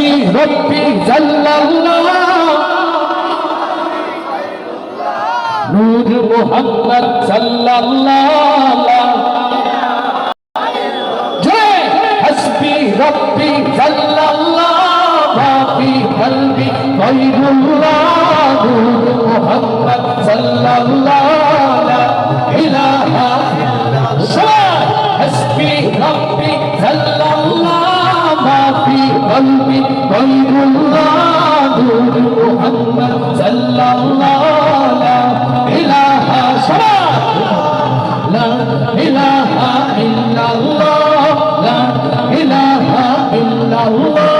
হাসবি রব্বি জাল্লাল্লাহ নূর মুহাম্মদ সাল্লাল্লাহ জয় হাসবি, রব্বি জাল্লাল্লাহ মাফি কলবি। গায়রুল্লাহ নূর মুহাম্মদ সাল্লাল্লাহ قلبي قلب الله محمد صلى الله لا إله لا إله إلا الله لا إله إلا الله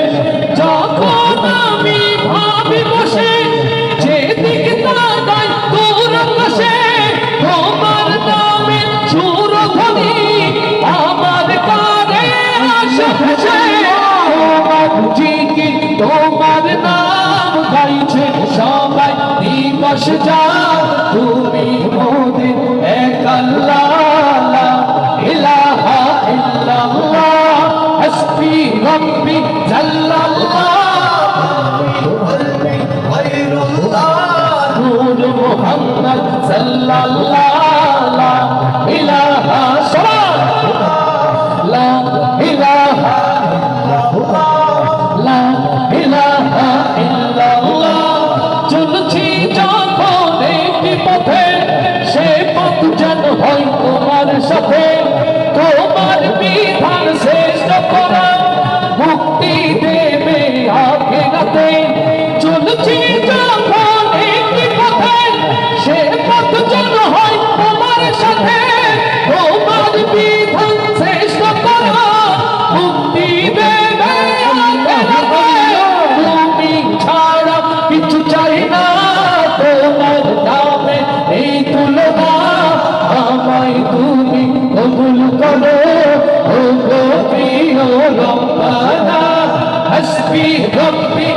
ভাবি বসে, যেদিকে তাকাই দূর আকাশে তোমার নামে সুর ধ্বনি আমার কানে আসে। ভেসে তোমার জিকি তোমার নাম গাইছে, সবাই সাথে তোমার বিধান শ্রেষ্ঠ করা হাসবি